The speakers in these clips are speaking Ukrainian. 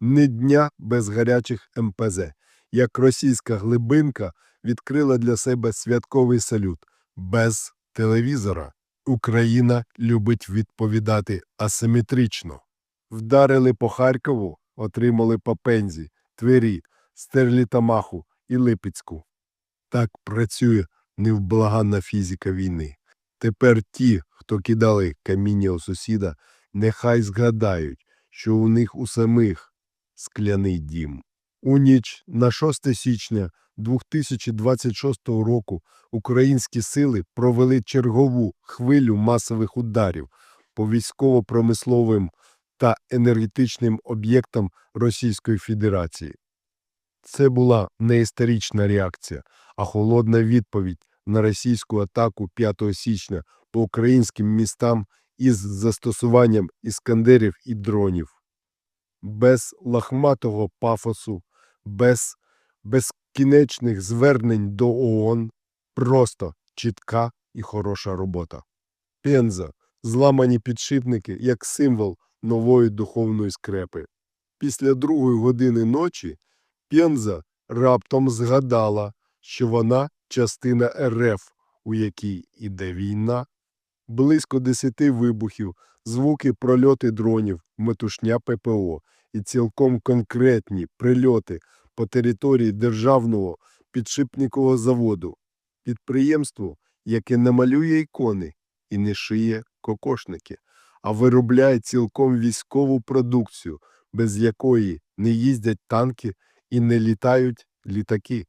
Ні дня без гарячих МПЗ, як російська глибинка відкрила для себе святковий салют без телевізора. Україна любить відповідати асиметрично. Вдарили по Харкову, отримали по Пензі, Твері, Стерлітамаху і Липецьку. Так працює невблаганна фізика війни. Тепер ті, хто кидали каміння у сусіда, нехай згадають, що у них у самих скляний дім. У ніч на 6 січня 2026 року українські сили провели чергову хвилю масових ударів по військово-промисловим та енергетичним об'єктам Російської Федерації. Це була не історична реакція, а холодна відповідь на російську атаку 5 січня по українським містам із застосуванням іскандерів і дронів. Без лахматого пафосу, без безкінечних звернень до ООН, просто чітка і хороша робота. Пенза зламані підшипники як символ нової духовної скрепи. Після другої години ночі Пенза раптом згадала, що вона частина РФ, у якій іде війна. Близько десяти вибухів, звуки прольоти дронів, метушня ППО і цілком конкретні прильоти по території державного підшипникового заводу, підприємство, яке не малює ікони і не шиє кокошники, а виробляє цілком військову продукцію, без якої не їздять танки і не літають літаки.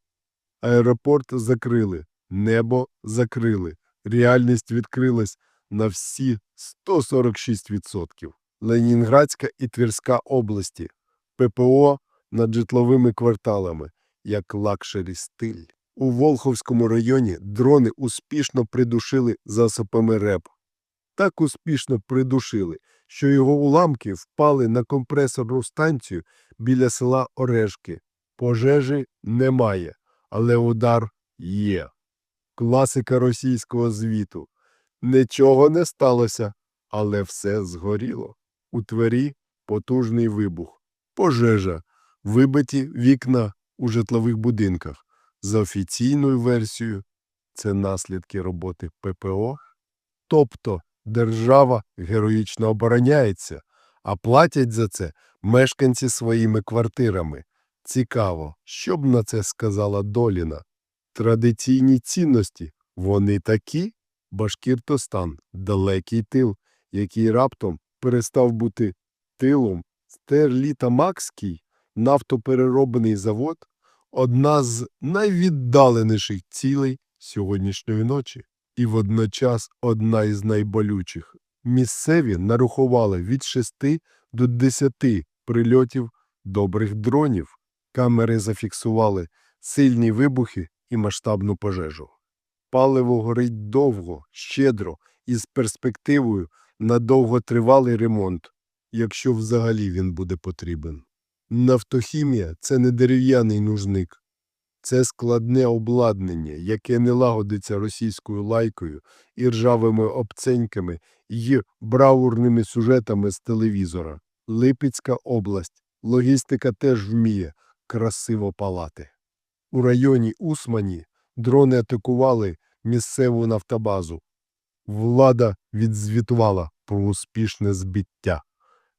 Аеропорт закрили, небо закрили, реальність відкрилась на всі 146%. Ленінградська і Тверська області, ППО над житловими кварталами, як лакшері стиль. У Волховському районі дрони успішно придушили засобами РЕП. Так успішно придушили, що його уламки впали на компресорну станцію біля села Орешки. Пожежі немає, але удар є. Класика російського звіту. Нічого не сталося, але все згоріло. У Твері потужний вибух. Пожежа. Вибиті вікна у житлових будинках. За офіційною версією, це наслідки роботи ППО. Тобто держава героїчно обороняється, а платять за це мешканці своїми квартирами. Цікаво, що б на це сказала Доліна. Традиційні цінності вони такі. Башкіртостан далекий тил, який раптом перестав бути тилом. Стерлітамакський нафтопереробний завод одна з найвіддаленіших цілей сьогоднішньої ночі і водночас одна із найболючих. Місцеві нарахували від 6 до 10 прильотів добрих дронів. Камери зафіксували сильні вибухи і масштабну пожежу. Паливо горить довго, щедро і з перспективою на довготривалий ремонт, якщо взагалі він буде потрібен. Нафтохімія – це не дерев'яний нужник. Це складне обладнання, яке не лагодиться російською лайкою і ржавими обценьками й бравурними сюжетами з телевізора. Липецька область. Логістика теж вміє красиво палати. У районі Усмані дрони атакували місцеву нафтобазу. Влада відзвітувала про успішне збиття,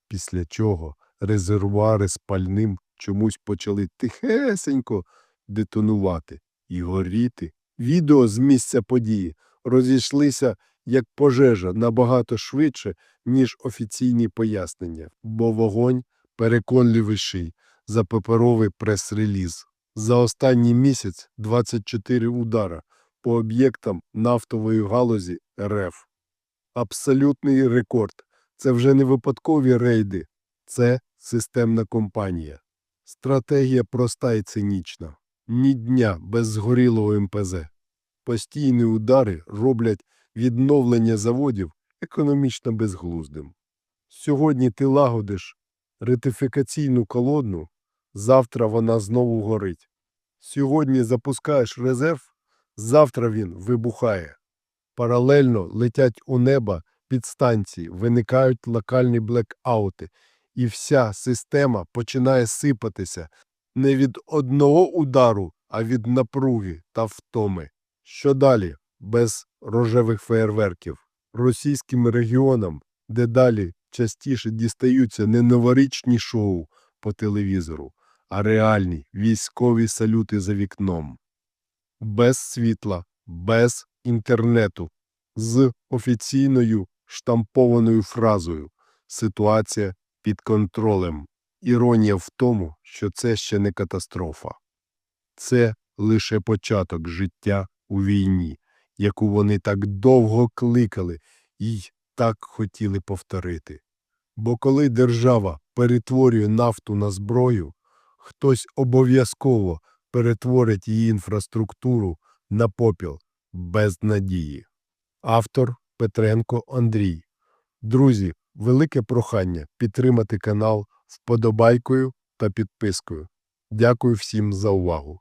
після чого резервуари з пальним чомусь почали тихесенько детонувати і горіти. Відео з місця події розійшлися як пожежа набагато швидше, ніж офіційні пояснення, бо вогонь переконливіший за паперовий прес-реліз. За останній місяць 24 удара по об'єктам нафтової галузі РФ. Абсолютний рекорд. Це вже не випадкові рейди, це системна компанія. Стратегія проста і цинічна. Ні дня без згорілого МПЗ. Постійні удари роблять відновлення заводів економічно безглуздим. Сьогодні ти лагодиш ретифікаційну колодну, завтра вона знову горить. Сьогодні запускаєш резерв, завтра він вибухає. Паралельно летять у небо підстанції, виникають локальні блекаути, і вся система починає сипатися не від одного удару, а від напруги та втоми. Що далі? Без рожевих феєрверків. Російським регіонам дедалі частіше дістаються не новорічні шоу по телевізору, а реальні військові салюти за вікном. Без світла, без інтернету, з офіційною штампованою фразою «Ситуація під контролем». Іронія в тому, що це ще не катастрофа. Це лише початок життя у війні, яку вони так довго кликали і так хотіли повторити. Бо коли держава перетворює нафту на зброю, хтось обов'язково перетворить її інфраструктуру на попіл без надії. Автор Петренко Андрій. Друзі, велике прохання підтримати канал вподобайкою та підпискою. Дякую всім за увагу.